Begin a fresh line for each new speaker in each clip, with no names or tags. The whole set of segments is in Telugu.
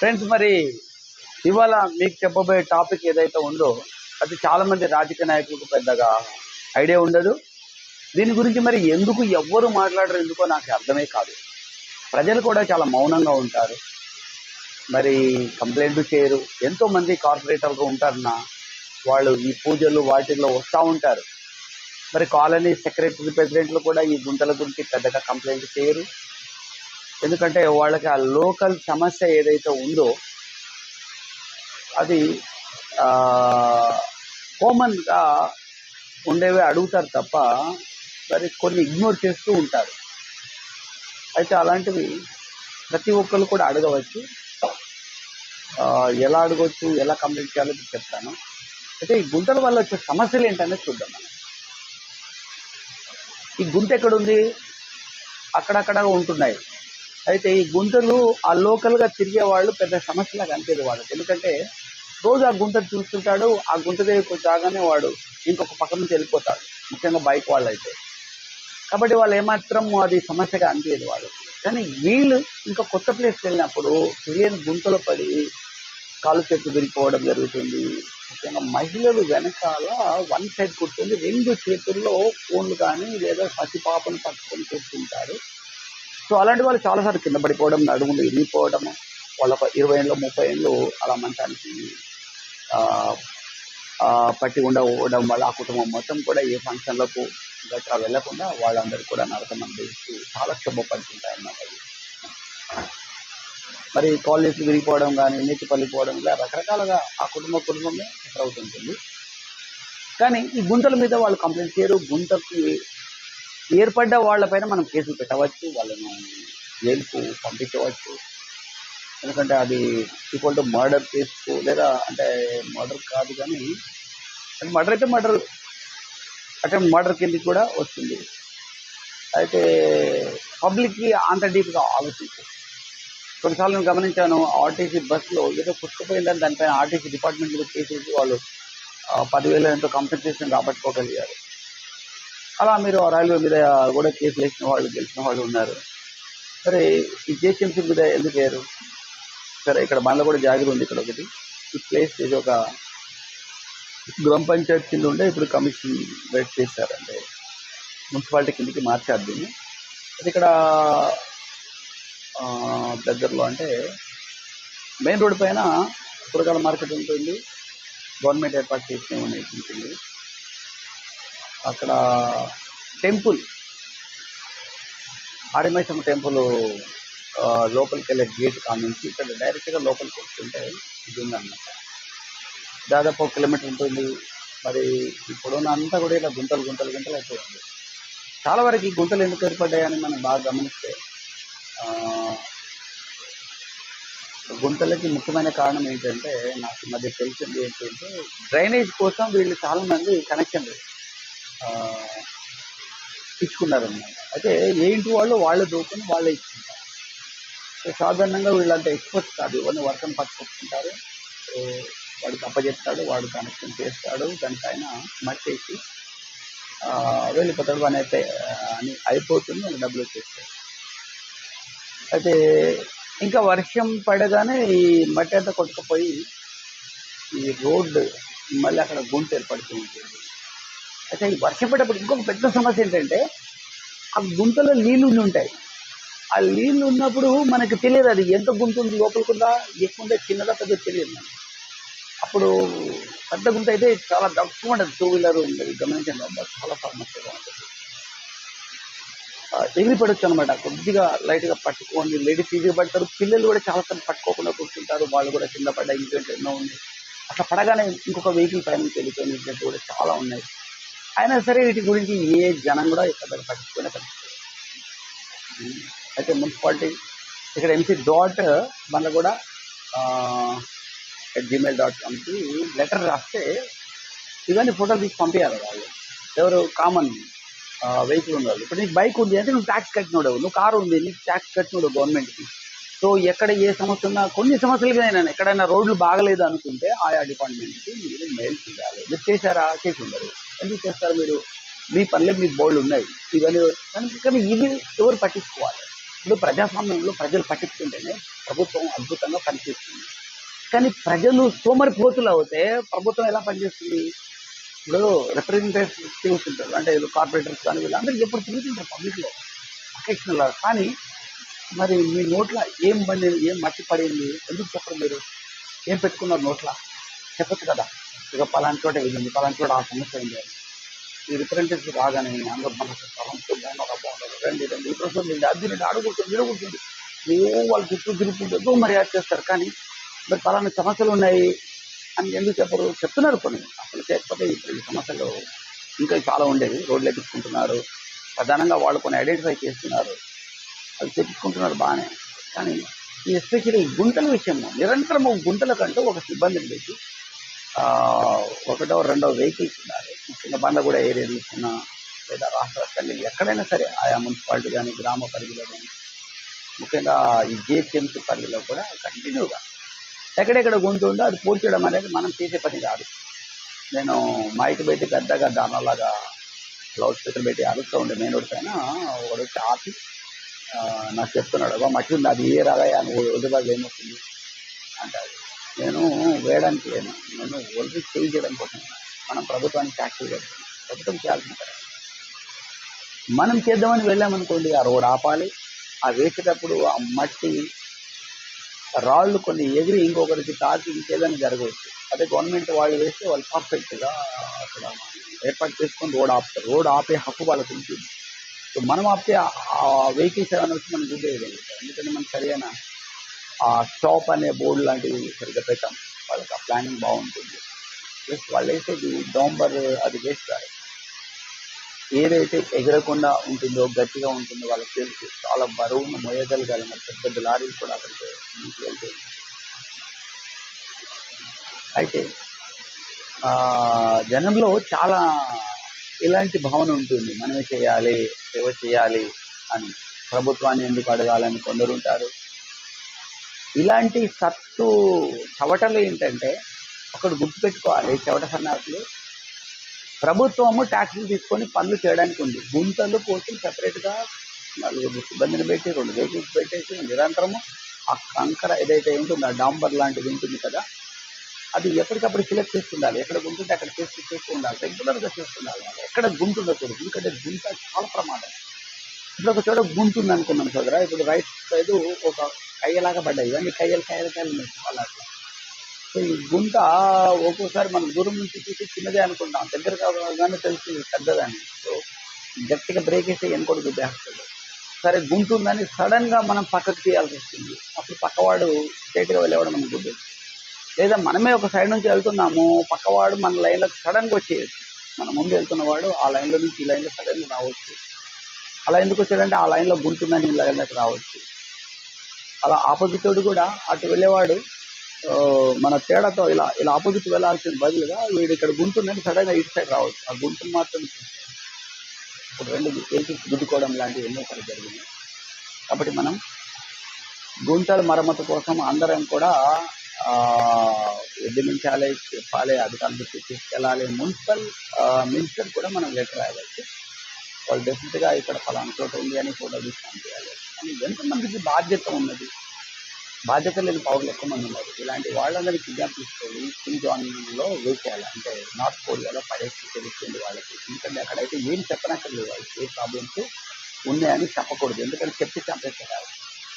ఫ్రెండ్స్ మరి ఇవాళ మీకు చెప్పబోయే టాపిక్ ఏదైతే ఉందో అది చాలా మంది రాజకీయ నాయకులకు పెద్దగా ఐడియా ఉండదు. దీని గురించి మరి ఎందుకు ఎవ్వరు మాట్లాడరు ఎందుకో నాకు అర్థమే కాదు. ప్రజలు కూడా చాలా మౌనంగా ఉంటారు. మరి కంప్లైంట్ చేయరు. ఎంతో మంది కార్పొరేటర్లు ఉంటారన్న వాళ్ళు ఈ పూజలు వాటిల్లో వస్తూ ఉంటారు. మరి కాలనీ సెక్రటరీ ప్రెసిడెంట్లు కూడా ఈ గుంతల గురించి పెద్దగా కంప్లైంట్ చేయరు. ఎందుకంటే వాళ్ళకి ఆ లోకల్ సమస్య ఏదైతే ఉందో అది కామన్గా ఉండేవి అడుగుతారు తప్ప మరి కొన్ని ఇగ్నోర్ చేస్తూ ఉంటారు. అయితే అలాంటివి ప్రతి ఒక్కరు కూడా అడగవచ్చు. ఎలా అడగవచ్చు ఎలా కంప్లీట్ చేయాలో మీకు చెప్తాను. అయితే ఈ గుంటల వల్ల వచ్చే సమస్యలు ఏంటనేది చూద్దాం మనం. ఈ గుంట ఎక్కడుంది? అక్కడక్కడ ఉంటున్నాయి. అయితే ఈ గుంతలు ఆ లోకల్గా తిరిగే వాళ్ళు పెద్ద సమస్యలా అనిపించదు వాళ్ళకి. ఎందుకంటే రోజు ఆ గుంత చూస్తుంటాడు ఆ గుంత దగ్గరికి వచ్చాగానే వాడు ఇంకొక పక్క నుంచి వెళ్ళిపోతాడు ముఖ్యంగా బైక్ వాళ్ళు అయితే కాబట్టి వాళ్ళు ఏమాత్రం అది సమస్యగా అనిపించదు వాళ్ళకి. కానీ వీళ్ళు ఇంకా కొత్త ప్లేస్కి వెళ్ళినప్పుడు తెలియని గుంతలు పడి కాలు చేతులు విరిగిపోవడం జరుగుతుంది. ముఖ్యంగా మహిళలు వెనకాల వన్ సైడ్ కూర్చొని రెండు చేతుల్లో ఫోన్లు కానీ లేదా పసిపాపను పట్టుకొని కూర్చుంటారు సో అలాంటి వాళ్ళు చాలాసార్లు కింద పడిపోవడం నడుములు ఇరిగిపోవడం వాళ్ళ ఒక ఇరవై ఏళ్ళు ముప్పై ఏళ్ళు అలా మంచానికి పట్టి ఉండవడం వల్ల ఆ కుటుంబం మొత్తం కూడా ఏ ఫంక్షన్లకు గట్రా వెళ్ళకుండా వాళ్ళందరూ కూడా నరకం అనుభవిస్తూ చాలా క్షోభపడుతుంటాయి అన్నమాట మరి కాలేజీలు విరిగిపోవడం కానీ నీటి పల్లిపోవడం ఇలా రకరకాలుగా ఆ కుటుంబ కుటుంబమే అవుతుంటుంది. కానీ ఈ గుంతల మీద వాళ్ళు కంప్లైంట్ చేయరు. గుంతకి ఏర్పడ్డ వాళ్ళపైన మనం కేసులు పెట్టవచ్చు వాళ్ళను జైలుకు పంపించవచ్చు. ఎందుకంటే అది ఈక్వల్ టు మర్డర్ కేసు లేదా అంటే మర్డర్ కాదు కానీ మర్డర్ అయితే మర్డర్ అంటే మర్డర్ కిందకి కూడా వస్తుంది. అయితే పబ్లిక్కి అంత డీప్గా ఆలోచించారు కొన్నిసార్లు నేను గమనించాను ఆర్టీసీ బస్సులో ఏదో పుట్టుకుపోయిందని దానిపైన ఆర్టీసీ డిపార్ట్మెంట్ మీద కేసు వాళ్ళు పదివేల ఎంతో కంపెన్సేషన్ రాబట్టుకోగలిగారు. అలా మీరు ఆ రైల్వే మీద కూడా కేసు వేసిన వాళ్ళు గెలిచిన వాళ్ళు ఉన్నారు. సరే ఈ జేసీఎంసీ మీద ఎందుకు వేయరు? సరే ఇక్కడ మనలో కూడా జాగిరి ఉంది ఇక్కడ ఒకటి. ఈ ప్లేస్ ఇది ఒక గ్రామ పంచాయత్ కింద ఉండే ఇప్పుడు కమిషన్ వెయిట్ చేశారు అంటే మున్సిపాలిటీ కిందకి మార్చారు దీన్ని. అది ఇక్కడ ఆ, దగ్గరలో అంటే మెయిన్ రోడ్ పైన కూరగాయల మార్కెట్ ఉంటుంది. గవర్నమెంట్ ఏర్పాటు చేసిన ఉంటుంది. అక్కడ టెంపుల్ ఆడిమైసమ్మ టెంపుల్ ఆ, లోపలికి వెళ్ళే గేట్ కానుంచి ఇక్కడ డైరెక్ట్గా లోపలికి వస్తుంటే ఇది ఉందన్నమాట. దాదాపు ఒక కిలోమీటర్ ఉంటుంది. మరి ఈ అంతా కూడా ఇలా గుంతలు గుంతలు గుంతలు అయిపోయింది. చాలా వరకు ఈ గుంతలు ఎందుకు ఏర్పడ్డాయని మనం బాగా గమనిస్తే ఆ, గుంతలకి ముఖ్యమైన కారణం ఏంటంటే నాకు ఈ మధ్య తెలిసింది ఏంటంటే డ్రైనేజ్ కోసం వీళ్ళు చాలా మంది కనెక్షన్ ఇచ్చుకున్నారన్నమాట అయితే ఏంటి వాళ్ళు? వాళ్ళు దూకుని వాళ్ళే ఇచ్చుకుంటారు. సో సాధారణంగా వీళ్ళంతా ఎక్స్పర్ట్స్ కాదు. ఇవన్నీ వర్కం పట్టుకొచ్చుకుంటారు వాడికి అప్పచెప్తాడు వాడు కనెక్షన్ చేస్తాడు దానికి ఆయన మర్చేసి వెళ్ళిపోతాడు అని అయితే అని అయిపోతుంది వాళ్ళకి డబ్బులు వచ్చేస్తాయి. అయితే ఇంకా వర్షం పడగానే ఈ మట్టి అంతా కొట్టుకుపోయి ఈ రోడ్డు మళ్ళీ అక్కడ గుంట ఏర్పడుతూ ఉంటుంది అయితే ఈ వర్షం పడేటప్పుడు ఇంకొక పెద్ద సమస్య ఏంటంటే ఆ గుంతలో నీళ్ళు ఉండి ఉంటాయి. ఆ నీళ్ళు ఉన్నప్పుడు మనకి తెలియదు అది ఎంత గుంత ఉంది లోపలికుందా ఎక్కువ చిన్నదా పెద్ద తెలియదు మనకి. అప్పుడు పెద్ద గుంత అయితే చాలా డబ్బు ఉంటుంది టూ వీలర్ ఉండదు గమనించండి చాలా సమస్యగా ఉంటుంది. ఎగిరి పడొచ్చు అనమాట కొద్దిగా లైట్గా పట్టుకోండి లేడీస్ ఈజీగా పడతారు పిల్లలు కూడా చాలా సార్లు పట్టుకోకుండా కూర్చుంటారు వాళ్ళు కూడా కింద పడ్డ ఇన్సిడెంట్ ఎన్నో ఉంది. అట్లా పడగానే ఇంకొక వెహికల్ పైన నుంచి ఇన్సిడెంట్ కూడా చాలా ఉన్నాయి. అయినా సరే వీటి గురించి ఏ జనం కూడా ఇక్కడ పట్టించుకునే అయితే మున్సిపాలిటీ ఇక్కడ ఎంసీ డాట్ మన కూడా జీమెయిల్ డాట్ కామ్కి లెటర్ రాస్తే ఇవన్నీ ఫోటోలు తీసి పంపించాలి వాళ్ళు. ఎవరు కామన్ వెహికల్ ఉన్నవాళ్ళు. ఇప్పుడు నీకు బైక్ ఉంది అంటే నువ్వు ట్యాక్స్ కట్టినోడు నువ్వు కారు ఉంది నీకు ట్యాక్స్ కట్టినోడు గవర్నమెంట్కి సో ఎక్కడ ఏ సమస్య ఉన్నా కొన్ని సమస్యలుగా నేను ఎక్కడైనా రోడ్లు బాగలేదు అనుకుంటే ఆయా డిపార్ట్మెంట్కి మీరు మెయిల్ చేయాలి. మీరు చేశారా? చేసి ఉండరు. ఎందుకు చేస్తారు మీరు? మీ పనులే మీ బోర్డులు ఉన్నాయి. ఇవన్నీ కానీ కానీ ఎవరు పట్టించుకోవాలి? ఇప్పుడు ప్రజాస్వామ్యంలో ప్రజలు పట్టించుకుంటేనే ప్రభుత్వం అద్భుతంగా పనిచేస్తుంది. కానీ ప్రజలు సోమరిపోతులు అవుతే ప్రభుత్వం ఎలా పనిచేస్తుంది? ఇప్పుడు రిప్రజెంటేటివ్స్ ఉంటారు. అంటే కార్పొరేటర్స్ కానీ వీళ్ళందరికీ ఎప్పుడు తిరుగుతుంటారు పబ్లిక్లో. అకేషన్లో కానీ మరి మీ నోట్ల ఏం పండింది ఏం మట్టి పడింది? ఎందుకు చెప్పరు మీరు? ఏం పెట్టుకున్నారు నోట్ల? చెప్పచ్చు కదా. ఇక పలాంటి చోట ఇది ఉంది పలాంటి చోట ఆ సమస్య ఉంది అని. ఈ రిప్రజెంటేటివ్ రాగానే అందరూ మనసు సహంతో బాగుండదు బాగున్నారు రండి రండి ఈ ప్రశ్న అది రెండు అడుగుతుంది ఇడుగుతుంది ఏవో వాళ్ళు చుట్టూ తిరుగుతుంటే మర్యాద చేస్తారు కానీ మరి పలానా సమస్యలు ఉన్నాయి అని ఎందుకు చెప్పరు? చెప్తున్నారు కొన్ని. అసలు చేయకపోతే ఇప్పుడు సమస్యలు ఇంకా చాలా ఉండేవి. రోడ్లు ఎక్కించుకుంటున్నారు ప్రధానంగా వాళ్ళు కొన్ని ఐడెంటిఫై చేస్తున్నారు. అది చెప్పుకుంటున్నారు బాగానే. కానీ ఈ ఎస్పెషల్లీ గుంటల విషయంలో నిరంతరం ఒక గుంటల కంటూ ఒక సిబ్బందిని పెట్టి ఒకటో రెండో వెహికల్స్ ఉండాలి ముఖ్యంగా కూడా ఏరియా తీసుకున్న లేదా రాష్ట్ర వ్యాప్తంగా ఎక్కడైనా సరే ఆయా మున్సిపాలిటీ కానీ గ్రామ పరిధిలో కానీ ముఖ్యంగా ఈ జిహెచ్ఎంసీ పరిధిలో కూడా కంటిన్యూగా ఎక్కడెక్కడ గుంటు ఉందో అది పూడ్చడం అనేది మనం చేసే పని కాదు నేను మైకి బయట పెద్దగా దానిలాగా లౌడ్ స్పీకర్ పెట్టి అరుస్తూ ఉండే మెయిన్ రోడ్ పైన ఒకడు వచ్చి ఆపి నాకు చెప్తున్నాడు మట్టి ఉంది అది ఏ రాగా నువ్వు వదిలేదు ఏమవుతుంది అంటాడు నేను వేయడానికి లేను. నేను ఒలిపి చేయి చేయడం కోసం మనం ప్రభుత్వానికి ట్యాక్స్ కడుతున్నాం ప్రభుత్వం చేయాల్సిన మనం చేద్దామని వెళ్ళామనుకోండి ఆ రోడ్ ఆపాలి. ఆ వేసేటప్పుడు ఆ మట్టి రాళ్ళు కొన్ని ఎగిరి ఇంకొకరికి తాకి ఇంకేదైనా జరగవచ్చు. అదే గవర్నమెంట్ వాళ్ళు వేస్తే వాళ్ళు పర్ఫెక్ట్గా అక్కడ ఏర్పాటు చేసుకొని రోడ్ ఆపుతారు. రోడ్ ఆపే హక్కు వాళ్ళకు ఉంటుంది. సో మనం ఆపితే ఆ- వెహికల్స్ ఏమైనా వచ్చి మనం గుద్దేయగలుగుతాం ఎందుకంటే మనం సరైన ఆ స్టాప్ అనే బోర్డు లాంటివి సరిగ్గా పెట్టాం. వాళ్ళకి ఆ ప్లానింగ్ బాగుంటుంది. ప్లస్ వాళ్ళు వేసేది డాంబర్ అది వేస్తారు. ఏదైతే ఎగరకుండా ఉంటుందో గట్టిగా ఉంటుందో వాళ్ళకి తెలుసు. చాలా బరువును మోయగలగాలి పెద్ద పెద్ద లారీలు కూడా అక్కడికి ముందుకు అయితే ఆ, జనంలో చాలా ఇలాంటి భావన ఉంటుంది. మనమే చేయాలి సేవ చేయాలి అని. ప్రభుత్వాన్ని ఎందుకు అడగాలని కొందరు ఉంటారు. ఇలాంటి సత్తు చవటలు ఏంటంటే ఒకటి గుర్తుపెట్టుకోవాలి చవట సన్నాసులు. ప్రభుత్వము ట్యాక్సులు తీసుకొని పనులు చేయడానికి ఉంది. గుంతలు పోటీ సపరేట్గా నలుగురు సిబ్బందిని పెట్టి రెండు వెహికల్స్ పెట్టేసి నిరంతరము ఆ కంకర ఏదైతే ఉంటుందో ఆ డాంబర్ లాంటిది ఉంటుంది కదా అది ఎప్పటికప్పుడు సెలెక్ట్ చేస్తుండాలి ఎక్కడ గుంటుంటే అక్కడ చేస్తూ చేస్తూ ఉండాలి. రెగ్యులర్గా చేస్తుండాలి ఎక్కడ గుంటుందో ఎందుకంటే గుంట చాలా ప్రమాదం. ఇప్పుడు ఒక చోట గుంటుంది అనుకున్నాం సోదర. ఇప్పుడు రైట్ సైడ్ ఒక కయ్యలాగా పడ్డాయి. ఇవన్నీ కయ్యలు కయ్యలు కయ్యలు ఉన్నాయి సో ఈ గుంట ఒక్కోసారి మనం దూరం నుంచి చూసి చిన్నదే అనుకుంటాం. దగ్గర కాగానే తెలుస్తుంది పెద్దదని. సో గట్టిగా బ్రేక్ వేస్తే ఎన్కోటి గుద్దేస్తుంది సరే గుంట ఉందని సడన్గా మనం పక్కకు తీయాల్సి వస్తుంది. అప్పుడు పక్కవాడు స్ట్రైట్ వెళ్ళేవాడు మనం గుద్దు లేదా మనమే ఒక సైడ్ నుంచి వెళ్తున్నాము పక్కవాడు మన లైన్లో సడన్గా వచ్చేయచ్చు. మన ముందు వెళ్తున్నవాడు ఆ లైన్లో నుంచి ఈ లైన్లో సడన్ రావచ్చు. అలా ఎందుకు వచ్చాడంటే ఆ లైన్లో గుంటుందని ఈ లైన్ రావచ్చు. అలా ఆపోజిట్ కూడా అటు వెళ్ళేవాడు ఆ, మన తేడాతో ఇలా ఇలా ఆపోజిట్ వెళ్ళాల్సిన బదులుగా వీడు ఇక్కడ గుంటుందని సడన్గా ఇటు సైడ్ రావచ్చు. ఆ గుంటును మాత్రం ఇప్పుడు రెండు వెహికల్స్ గుద్దుకోవడం లాంటివి ఎన్నో సార్లు జరిగింది. కాబట్టి మనం గుంటల మరమ్మతు కోసం అందరం కూడా ఆ, ఉద్యమించాలి చెప్పాలి అధికారులు తీసుకెళ్ళాలి. మున్సిపల్ మినిస్టర్ కూడా మనం లెటర్ రాయవచ్చు. వాళ్ళు డెఫినెట్గా ఇక్కడ ఫలానా చోట ఉంది అని ఫోటో తీసుకొని చేయాలి కానీ ఎంతమందికి బాధ్యత ఉన్నది? బాధ్యత లేని పౌరులు ఎక్కువ మంది ఉన్నారు. ఇలాంటి వాళ్ళందరినీ కిడ్నాప్ తీసుకొని కిమ్ జాన్లో వేసేయాలి. అంటే నార్త్ కొరియాలో పడేసి తెలుస్తుంది వాళ్ళకి. ఎందుకంటే అక్కడైతే ఏం చెప్పనక్కర్లేదు వాళ్ళకి ఏ ప్రాబ్లమ్స్ ఉన్నాయని చెప్పకూడదు. ఎందుకంటే చెప్పి చంపేస్తారు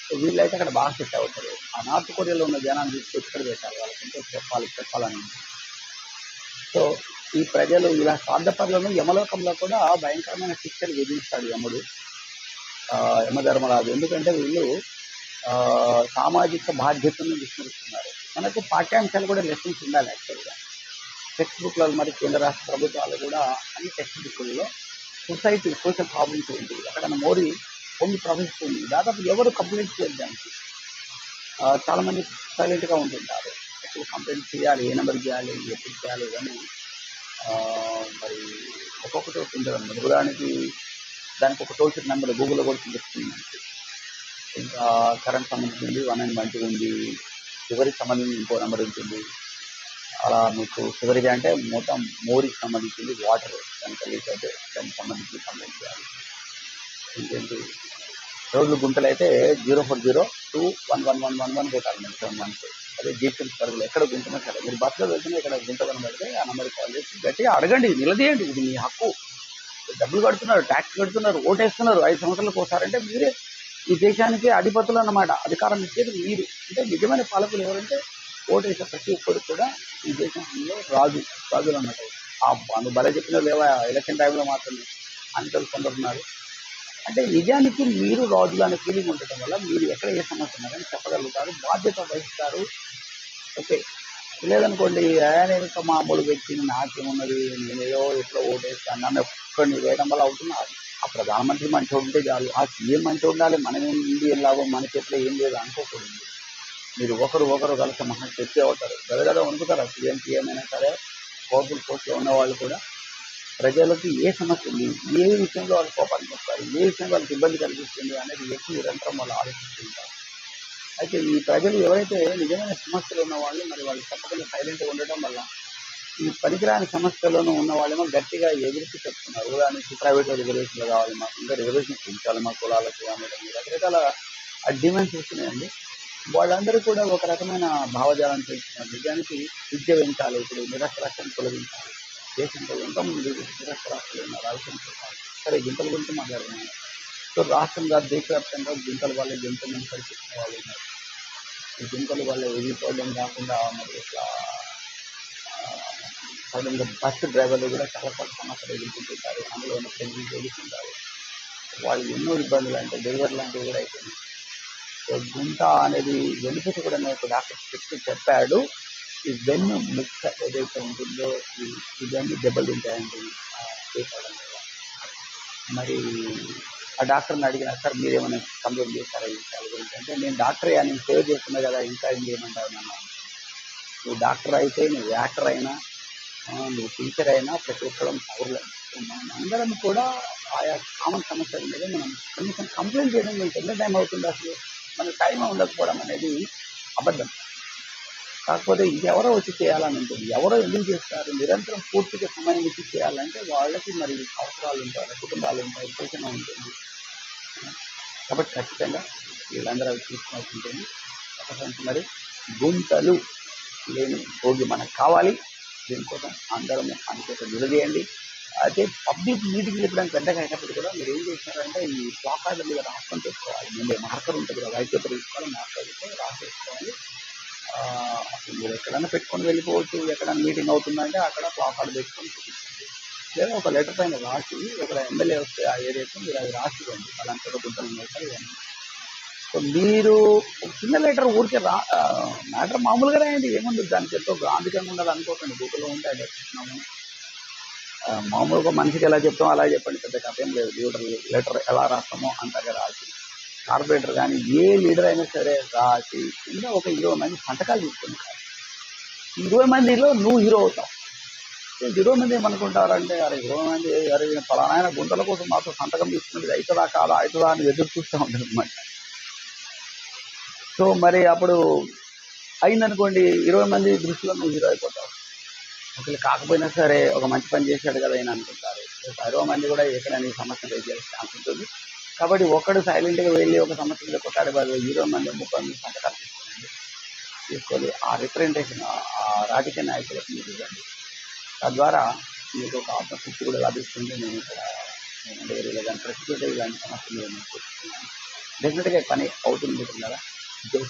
సో వీళ్ళైతే అక్కడ బాగా సెట్ అవుతారు. ఆ నార్త్ కొరియాలో ఉన్న జనాన్ని తీసుకొచ్చి ఇక్కడ పెట్టారు వాళ్ళకి. చెప్పాలి చెప్పాలని. సో ఈ ప్రజలు ఇలా స్వార్థపరులను యమలోకంలో కూడా భయంకరమైన శిక్షలు విధిస్తాడు యముడు యమధర్మరాజు. ఎందుకంటే వీళ్ళు ఆ, సామాజిక బాధ్యతను విస్మరిస్తున్నారు. మనకు పాఠ్యాంశాలు కూడా లెసన్స్ ఉండాలి యాక్చువల్గా టెక్స్ట్ బుక్లలో మరి కేంద్ర రాష్ట్ర ప్రభుత్వాలు కూడా అన్ని టెక్స్ట్ బుక్లలో సొసైటీ సోషల్ ప్రాబ్లమ్స్ ఉంది అక్కడ మోరీ కొన్ని ప్రవహిస్తుంది. దాదాపు ఎవరు కంప్లైంట్ చేయరు దానికి. చాలామంది చాలా మంది సైలెంట్గా ఉంటుంటారు. ఎప్పుడు కంప్లైంట్ చేయాలి ఏ నెంబర్ చేయాలి ఎప్పుడు చేయాలి ఇవన్నీ మరి ఒక్కొక్కటి ఉంటుంది అన్నమాట ఉదాహరణకి దానికి ఒక టోల్ ఫ్రీ నెంబర్ గూగుల్లో కూడా చూపిస్తుంది ఇంకా కరెంట్ సంబంధించింది వన్ అండ్ మంచిగా ఉంది చివరికి సంబంధించి ఇంకో నెంబర్ ఉంటుంది. అలా మీకు చివరిగా అంటే మొత్తం మోరికి సంబంధించింది వాటర్ దానికి లీక్ అయితే దానికి సంబంధించి కంప్లైంట్ చేయాలి. ఇంకేంటి? రోజు గుంటలు అయితే zero four zero two one one one one one కొట్టాలి మీరు సెవెన్ అదే జీవితం పరుగులు ఎక్కడ గుంటున్నా సరే మీరు బస్సులో వెళ్తున్నా ఇక్కడ గుంట కనబడితే ఆ నెంబర్ కాల్ చేసి గట్టిగా అడగండి నిలదీయండి. ఇది మీ హక్కు. డబ్బులు కడుతున్నారు ట్యాక్స్ కడుతున్నారు ఓటేస్తున్నారు. ఐదు సంవత్సరాలకు ఒకసారంటే మీరే ఈ దేశానికి అధిపతులు అన్నమాట. అధికారం ఇచ్చేది మీరు. అంటే నిజమైన పాలకులు ఎవరంటే ఓటేసే ప్రతి ఒక్కరు కూడా ఈ దేశంలో రాజు రాజులు అన్నమాట. ఆ నువ్వు భలే చెప్పిన లేవా? ఎలక్షన్ టైంలో మాత్రమే. అంతలు కొందరున్నారు. అంటే నిజానికి మీరు రాజులు అనే ఫీలింగ్ ఉండటం వల్ల మీరు ఎక్కడ ఏ సమస్య ఉన్నారని చెప్పగలుగుతారు బాధ్యత వహిస్తారు. ఓకే. లేదనుకోండి "ఆ, నేను ఒక మామూలు వ్యక్తిని నాకేమున్నది నేను ఎట్లా ఓటేస్తాను అని ఒక్కడిని వేయడం వల్ల అవుతున్నారు ఆ ప్రధానమంత్రి మంచిగా ఉంటే చాలు. ఆ సీఎం మంచిగా ఉండాలి మనం ఏంటి ఏం లాభం మన చేతిలో ఏం లేదు అనుకోకూడదు. మీరు ఒకరు ఒకరు కలిసి మహా చెప్తే అవుతారు. గదగద వణుకుతారు సీఎం సీఎం అయినా సరే పవర్ఫుల్ పోస్ట్లో ఉన్న వాళ్ళు కూడా ప్రజలకు ఏ సమస్య ఉంది? ఏ విషయంలో వాళ్ళు కోపాలు వస్తారు ఏ విషయంలో వాళ్ళకి ఇబ్బంది కలిగిస్తుంది అనేది వ్యక్తి నిరంతరం వాళ్ళు ఆలోచిస్తుంటారు. అయితే ఈ ప్రజలు ఎవరైతే నిజమైన సమస్యలు ఉన్న వాళ్ళు మరి వాళ్ళు తప్పకుండా సైలెంట్గా ఉండటం వల్ల ఈ పనికిరాని సమస్యలను ఉన్న వాళ్ళేమో గట్టిగా ఎదుర్చి చెప్తున్నారు. ఉదాహరణకి ప్రైవేట్ రిజర్వేషన్లు కావాలి మాకు ఇంకా రిజర్వేషన్ పెంచాలి మా కులాలకు అనేది రకరకాల డిమాండ్స్ వస్తున్నాయండి. వాళ్ళందరూ కూడా ఒక రకమైన భావజాలం తెలుస్తున్నారు నిజానికి విద్య పెంచాలి ఇప్పుడు నిరక్షరాస్యాన్ని తొలగించాలి దేశంలో ఎంతోమంది నిరక్షరాస్తులు ఉన్నారు ఆలోచన సరే గింతల గురించి మాట్లాడుతున్నాను సో రాష్ట్రంగా దేశవ్యాప్తంగా గింతల వాళ్ళే ఎంతో మంది వాళ్ళు ఉన్నారు. ఈ గింతల వల్ల ఎగిరిపోవడం కాకుండా మరి ఇట్లా సడన్గా బస్సు డ్రైవర్లు కూడా చాలా చాలా సమస్యలు ఎదుర్కొంటుంటారు. అందులో ఉన్న పెళ్ళి ఎదుర్కొంటారు. వాళ్ళు ఎన్నో ఇబ్బందులు అంటే డెలివరీ లాంటివి కూడా అయిపోయింది సో గుంట అనేది వెనుకటి కూడా నేను ఒక డాక్టర్ చెప్తూ చెప్పాడు. ఈ వెన్ను ముక్క ఏదైతే ఉంటుందో ఇవన్నీ దెబ్బలు తింటాయండి. చేపడం వల్ల మరి ఆ డాక్టర్ని అడిగినా సార్ మీరేమైనా కంప్లైంట్ చేస్తారా అంటే నేను డాక్టర్ నేను సేవ చేస్తున్నా కదా ఇంకా ఏం చేయమంటారు నన్ను? నువ్వు డాక్టర్ అయితే నువ్వు యాక్టర్ అయినా నువ్వు టీచర్ అయినా ప్రతి ఒక్కరం పౌరులం. మనం అందరం కూడా ఆయా కామన్ సమస్యల మీద మనం కనీసం కంప్లైంట్ చేయడం మీకు ఎంత టైం అవుతుంది అసలు. మన టైం ఉండకపోవడం అనేది అబద్ధం. కాకపోతే ఎవరో వచ్చి చేయాలని ఉంటుంది ఎవరో ఎందుకు చేస్తారు? నిరంతరం పూర్తిగా సమయం ఇచ్చి చేయాలంటే వాళ్ళకి మరి అవసరాలు ఉంటాయి వాళ్ళ కుటుంబాలు ఉంటాయి పోషణ ఉంటుంది. కాబట్టి ఖచ్చితంగా వీళ్ళందరూ అవి చూసుకోవాల్సి ఉంటుంది. ఒకసారి మరి గుంతలు లేని భోగి మనకు కావాలి. దీనికోసం అందరం అందుకోసం నిలదీయండి. అయితే పబ్లిక్ మీటింగ్ చెప్పడానికి పెద్దగా అయినప్పుడు కూడా మీరు ఏం చేస్తారంటే ఈ ప్లాకార్డుల మీద రాసుకొని పెట్టుకోవాలి ముందే మార్కర్ ఉంటుంది కదా వైట్ పేపర్ తీసుకోవాలి మార్కర్ తీసుకొని రాసేసుకోవాలి. అసలు మీరు ఎక్కడైనా పెట్టుకొని వెళ్ళిపోవచ్చు ఎక్కడైనా మీటింగ్ అవుతుందంటే అక్కడ ప్లాకార్డ్ పెట్టుకొని చూపించండి లేదా ఒక లెటర్ పైన రాసి ఒక ఎమ్మెల్యే వస్తే ఆ ఏరియాకి మీరు అది రాసివ్వండి. అలాంటి గుంటలు ఉన్నాయి ఇవన్నీ. సో మీరు చిన్న లెటర్ ఊరికే రా మ్యాటర్ మామూలుగా రాయండి ఏముంది దానికి ఎంతో గాంధికంగా ఉండాలి అనుకోకండి. బుక్లో ఉంటే చెప్తున్నాము. మామూలుగా మనిషికి ఎలా చెప్తామో అలా చెప్పండి. పెద్ద కథ ఏం లేదు. లీడర్ లెటర్ ఎలా రాస్తామో అంతగా రాసి కార్పొరేటర్ కానీ ఏ లీడర్ అయినా సరే రాసి కింద ఒక ఇరవై మంది సంతకాలు తీసుకుని ఇరవై మందిలో నువ్వు హీరో అవుతావు. ఇరవై మంది ఏమనుకుంటారంటే అరే ఇరవై మంది అరే పలానాయన ఫలానా గుంతల కోసం మాతో సంతకం తీసుకున్నది అవుతుందా కాదా అవుతుందా అని ఎదురు చూస్తూ ఉంటుంది అనమాట సో మరి అప్పుడు అయిందనుకోండి ఇరవై మంది దృష్టిలో నువ్వు హీరో అయిపోతావు. ఒకవేళ కాకపోయినా సరే ఒక మంచి పని చేశాడు కదా ఆయన అనుకుంటారు. ఇరవై మంది కూడా ఎక్కడ నీ సమస్య రేజ్ చేసే ఛాన్స్ ఉంటుంది. కాబట్టి ఒక్కడు సైలెంట్గా వెళ్ళి ఒక సమస్య మీద కొట్టాడు బదులు హీరో మంది ముప్పై మంది సంతకాలు తీసుకోండి తీసుకొని ఆ రిప్రజెంటేషన్ ఆ రాజకీయ నాయకులకు మీరు ఇవ్వండి తద్వారా మీకు ఒక ఆత్మశక్తి కూడా లభిస్తుంది. నేను ఇక్కడ నేను కానీ ప్రతి ఇలాంటి సమస్యలు నేను చూస్తున్నాను. డెఫినెట్గా పని అవుతుంది కదా జై